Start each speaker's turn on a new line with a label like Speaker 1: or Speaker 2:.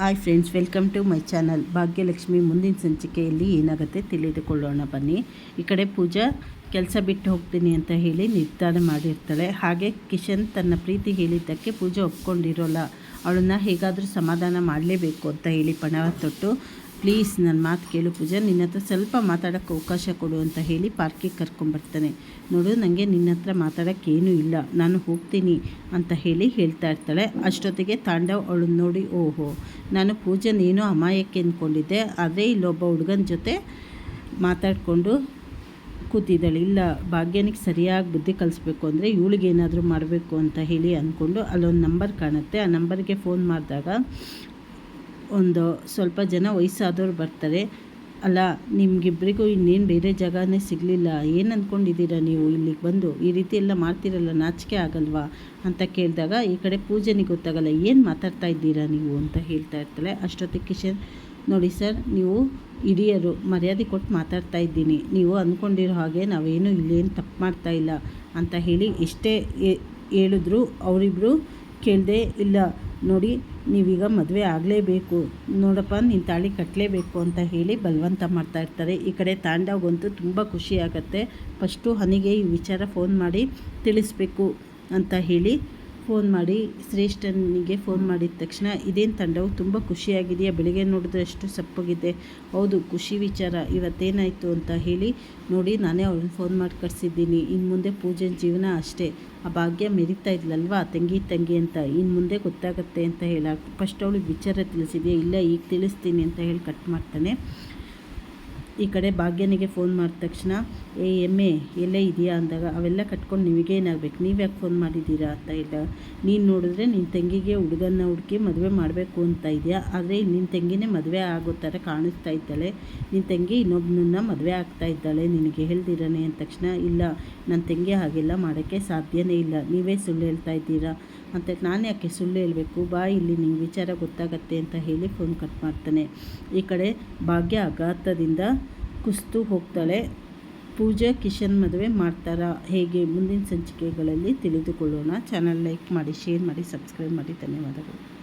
Speaker 1: Hi friends welcome to my channel Bhagyalakshmi ಮುಂದಿನ ಸಂಚಿಕೆಯಲ್ಲಿ ಏನಾಗುತ್ತೆ ತಿಳಿದುಕೊಳ್ಳೋಣ ಬನ್ನಿ. ಈ ಕಡೆ ಪೂಜಾ ಕೆಲಸ ಬಿಟ್ಟು ಹೋಗ್ತೀನಿ ಅಂತ ಹೇಳಿ ನಿರ್ಧಾರ ಮಾಡಿರ್ತಾಳೆ. ಹಾಗೆ ಕಿಶನ್ ತನ್ನ ಪ್ರೀತಿ ಹೇಳಿದ್ದಕ್ಕೆ ಪೂಜಾ ಒಪ್ಕೊಂಡಿರೋಲ್ಲ. ಅವಳನ್ನ ಹೇಗಾದರೂ ಸಮಾಧಾನ ಮಾಡಲೇಬೇಕು ಅಂತ ಹೇಳಿ ಪಣ ತೊಟ್ಟು ಪ್ಲೀಸ್ ನನ್ನ ಮಾತು ಕೇಳು ಪೂಜಾ, ನಿನ್ನ ಹತ್ರ ಸ್ವಲ್ಪ ಮಾತಾಡೋಕ್ಕೆ ಅವಕಾಶ ಕೊಡು ಅಂತ ಹೇಳಿ ಪಾರ್ಕಿಗೆ ಕರ್ಕೊಂಬರ್ತಾನೆ ನೋಡು ನನಗೆ ನಿನ್ನ ಹತ್ರ ಮಾತಾಡೋಕ್ಕೇನೂ ಇಲ್ಲ, ನಾನು ಹೋಗ್ತೀನಿ ಅಂತ ಹೇಳಿ ಹೇಳ್ತಾ ಇರ್ತಾಳೆ. ಅಷ್ಟೊತ್ತಿಗೆ ತಾಂಡವ್ ಅವಳನ್ನ ನೋಡಿ, ಓಹೋ, ನಾನು ಪೂಜನೇನೋ ಅಮಾಯಕ್ಕೆ ಅಂದ್ಕೊಂಡಿದ್ದೆ ಆದರೆ ಇಲ್ಲೊಬ್ಬ ಹುಡುಗನ ಜೊತೆ ಮಾತಾಡಿಕೊಂಡು ಕೂತಿದ್ದಾಳೆ. ಇಲ್ಲ, ಭಾಗ್ಯನಿಗೆ ಸರಿಯಾಗಿ ಬುದ್ಧಿ ಕಲಿಸ್ಬೇಕು ಅಂದರೆ ಇವಳಿಗೆ ಏನಾದರೂ ಮಾಡಬೇಕು ಅಂತ ಹೇಳಿ ಅಂದ್ಕೊಂಡು ಅಲ್ಲೊಂದು ನಂಬರ್ ಕಾಣುತ್ತೆ. ಆ ನಂಬರ್ಗೆ ಫೋನ್ ಮಾಡಿದಾಗ ಒಂದು ಸ್ವಲ್ಪ ಜನ ವಯಸ್ಸಾದವ್ರು ಬರ್ತಾರೆ. ಅಲ್ಲ ನಿಮಗಿಬ್ಬರಿಗೂ ಇನ್ನೇನು ಬೇರೆ ಜಾಗನೇ ಸಿಗಲಿಲ್ಲ. ಏನು ಅಂದ್ಕೊಂಡಿದ್ದೀರಾ ನೀವು ಇಲ್ಲಿಗೆ ಬಂದು? ಈ ರೀತಿ ಎಲ್ಲ ಮಾಡ್ತಿರಲ್ಲ, ನಾಚಿಕೆ ಆಗಲ್ವಾ? ಅಂತ ಕೇಳಿದಾಗ ಈ ಕಡೆ ಪೂಜೆನಿ ಗೊತ್ತಾಗಲ್ಲ. ಏನು ಮಾತಾಡ್ತಾ ಇದ್ದೀರಾ ನೀವು ಅಂತ ಹೇಳ್ತಾ ಇರ್ತಾಳೆ. ಅಷ್ಟೊತ್ತಿಗೆ ಕಿಶನ್, ನೋಡಿ ಸರ್, ನೀವು ಹಿರಿಯರು, ಮರ್ಯಾದೆ ಕೊಟ್ಟು ಮಾತಾಡ್ತಾ ಇದ್ದೀನಿ. ನೀವು ಅಂದ್ಕೊಂಡಿರೋ ಹಾಗೆ ನಾವೇನು ಇಲ್ಲೇನು ತಪ್ಪು ಮಾಡ್ತಾ ಇಲ್ಲ. ಅಂತ ಹೇಳಿ ಎಷ್ಟೇ ಹೇಳಿದ್ರು ಅವರಿಬ್ಬರು ಕೇಳದೆ ಇಲ್ಲ. ನೋಡಿ, ನೀವೀಗ ಮದುವೆ ಆಗಲೇಬೇಕು. ನೋಡಪ್ಪ, ನೀನು ತಾಳಿ ಕಟ್ಟಲೇಬೇಕು ಅಂತ ಹೇಳಿ ಬಲವಂತ ಮಾಡ್ತಾ ಇರ್ತಾರೆ. ಈ ಕಡೆ ತಾಂಡಾಗಂತೂ ತುಂಬ ಖುಷಿ ಆಗುತ್ತೆ. ಫಸ್ಟು ಹನಿಗೆ ಈ ವಿಚಾರ ಫೋನ್ ಮಾಡಿ ತಿಳಿಸ್ಬೇಕು ಅಂತ ಹೇಳಿ ಫೋನ್ ಮಾಡಿ ಶ್ರೇಷ್ಠನಿಗೆ ಫೋನ್ ಮಾಡಿದ ತಕ್ಷಣ, ಇದೇನು ತಂಡವು? ತುಂಬ ಖುಷಿಯಾಗಿದೆಯಾ? ಬೆಳಿಗ್ಗೆ ನೋಡಿದ್ರೆ ಅಷ್ಟು ಸಪ್ಪಗಿದೆ. ಹೌದು, ಖುಷಿ ವಿಚಾರ. ಇವತ್ತೇನಾಯಿತು? ಅಂತ ಹೇಳಿ, ನೋಡಿ, ನಾನೇ ಅವ್ರನ್ನ ಫೋನ್ ಮಾಡಿ ಕಳಿಸಿದ್ದೀನಿ ಇನ್ನು ಮುಂದೆ ಪೂಜೆ ಜೀವನ ಅಷ್ಟೇ. ಆ ಭಾಗ್ಯ ಮೆರಿತಾ ಇದ್ಲಲ್ವಾ? ತಂಗಿ ತಂಗಿ ಅಂತ. ಇನ್ನು ಮುಂದೆ ಗೊತ್ತಾಗುತ್ತೆ ಅಂತ ಹೇಳ, ಫಸ್ಟ್ ಅವಳಿಗೆ ವಿಚಾರ ತಿಳಿಸಿದೆಯಾ? ಇಲ್ಲ, ಈಗ ತಿಳಿಸ್ತೀನಿ ಅಂತ ಹೇಳಿ ಕಟ್ ಮಾಡ್ತಾನೆ. ಈ ಕಡೆ ಭಾಗ್ಯನಿಗೆ ಫೋನ್ ಮಾಡಿದ ತಕ್ಷಣ, ಏ, ಎಮ್ಮೆ ಎಲ್ಲೇ ಇದೆಯಾ? ಅಂದಾಗ, ಅವೆಲ್ಲ ಕಟ್ಕೊಂಡು ನಿಮಗೇನಾಗಬೇಕು ನೀವು ಯಾಕೆ ಫೋನ್ ಮಾಡಿದ್ದೀರಾ? ಅಂತ ಇಲ್ಲ ನೀನು ನೋಡಿದ್ರೆ ನಿನ್ನ ತಂಗಿಗೆ ಹುಡುಗನ್ನ ಹುಡುಕಿ ಮದುವೆ ಮಾಡಬೇಕು ಅಂತ ಇದೆಯಾ? ಆದರೆ ನಿನ್ನ ತಂಗಿನೇ ಮದುವೆ ಆಗೋ ಥರ ಕಾಣಿಸ್ತಾ ಇದ್ದಾಳೆ. ನಿನ್ನ ತಂಗಿ ಇನ್ನೊಬ್ಬನನ್ನ ಮದುವೆ ಆಗ್ತಾ ಇದ್ದಾಳೆ. ನಿನಗೆ ಹೇಳ್ದಿರಾನೆ? ಅಂದ ತಕ್ಷಣ, ಇಲ್ಲ ನನ್ನ ತಂಗಿ ಹಾಗೆಲ್ಲ ಮಾಡೋಕ್ಕೆ ಸಾಧ್ಯನೇ ಇಲ್ಲ. ನೀವೇ ಸುಳ್ಳು ಹೇಳ್ತಾ ಇದ್ದೀರಾ? ಅಂತ ನಾನು ಯಾಕೆ ಸುಳ್ಳು ಹೇಳಬೇಕು? ಬಾ ಇಲ್ಲಿ ನಿಂಗೆ ವಿಚಾರ ಗೊತ್ತಾಗತ್ತೆ ಅಂತ ಹೇಳಿ ಫೋನ್ ಕಟ್ ಮಾಡ್ತಾನೆ. ಈ ಕಡೆ ಭಾಗ್ಯ ಆಘಾತದಿಂದ ಕುಸ್ತು ಹೋಗ್ತಾಳೆ. ಪೂಜಾ, ಕಿಶನ್ ಮದುವೆ ಮಾಡ್ತಾರಾ? ಹೇಗೆ? ಮುಂದಿನ ಸಂಚಿಕೆಗಳಲ್ಲಿ ತಿಳಿದುಕೊಳ್ಳೋಣ. ಚಾನಲ್ ಲೈಕ್ ಮಾಡಿ ಶೇರ್ ಮಾಡಿ ಸಬ್ಸ್ಕ್ರೈಬ್ ಮಾಡಿ. ಧನ್ಯವಾದಗಳು.